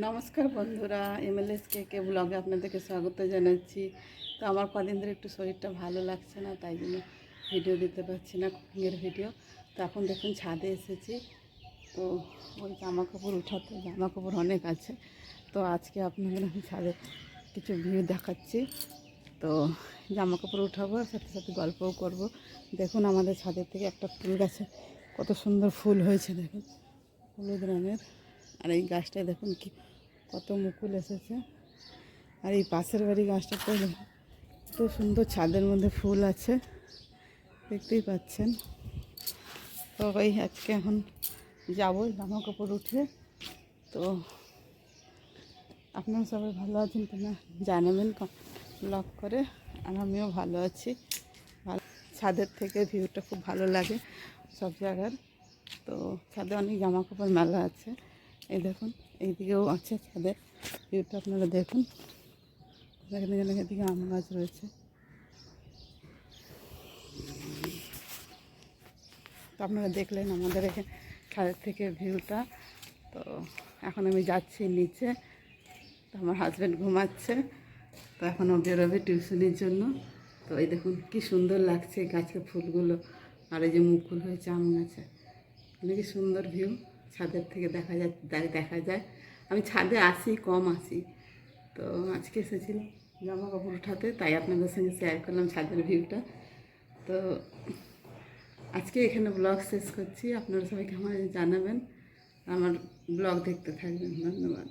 নমস্কার বন্ধুরা এমএলএস কে কে ব্লগে আপনাদেরকে স্বাগত জানাচ্ছি। তো আমার কদিন ধরে একটু শরীরটা ভালো লাগছে না, তাই জন্য ভিডিও দিতে পারছি না, কুকিংয়ের ভিডিও। তো এখন দেখুন ছাদে এসেছি। তো ওই জামা কাপড় উঠাতে জামা কাপড় অনেক আছে। তো আজকে আপনাদের আমি ছাদে কিছু ভিউ দেখাচ্ছি। তো জামা কাপড় উঠাবো, আর সাথে সাথে গল্পও করব। দেখুন আমাদের ছাদের থেকে একটা ফুল গাছে কত সুন্দর ফুল হয়েছে, দেখুন। হলুদ রঙের। আর এই গাছটায় দেখুন কি, কত মুকুল এসেছে। আর এই পাশের বাড়ি গাছটাতে কত সুন্দর ছাদের মধ্যে ফুল আছে, দেখতেই পাচ্ছেন। তো ওই আজকে এখন যাব জামা কাপড় উঠে। তো আপনারা সবাই ভালো আছেন কিনা জানাবেন ব্লগ করে। আর আমিও ভালো আছি। ভালো ছাদের থেকে ভিউটা খুব ভালো লাগে সব জায়গার। তো ছাদে অনেক জামা কাপড় মেলা আছে। এই দেখুন, এইদিকেও আছে ছাদে ভিউটা আপনারা দেখুন। এখানে এদিকে আম গাছ রয়েছে। তো আপনারা দেখলেন আমাদের এখানে ছাদের থেকে ভিউটা তো এখন আমি যাচ্ছি নিচে। তো আমার হাজব্যান্ড ঘুমাচ্ছে। তো এখন ও বেরোবে টিউশনির জন্য। তো এই দেখুন, কি সুন্দর লাগছে গাছের ফুলগুলো। আর এই যে মুকুল হয়েছে, আম গাছে। অনেক সুন্দর ভিউ ছাদের থেকে দেখা যায় দেখা যায়। আমি ছাদে আসি কম আসি তো আজকে এসেছিলাম জামা কাপড় উঠাতে, তাই আপনাদের সঙ্গে শেয়ার করলাম ছাদের ভিউটা তো আজকে এখানে ব্লগ শেষ করছি। আপনারা সবাইকে কেমন জানাবেন? আমার ব্লগ দেখতে থাকবেন। ধন্যবাদ।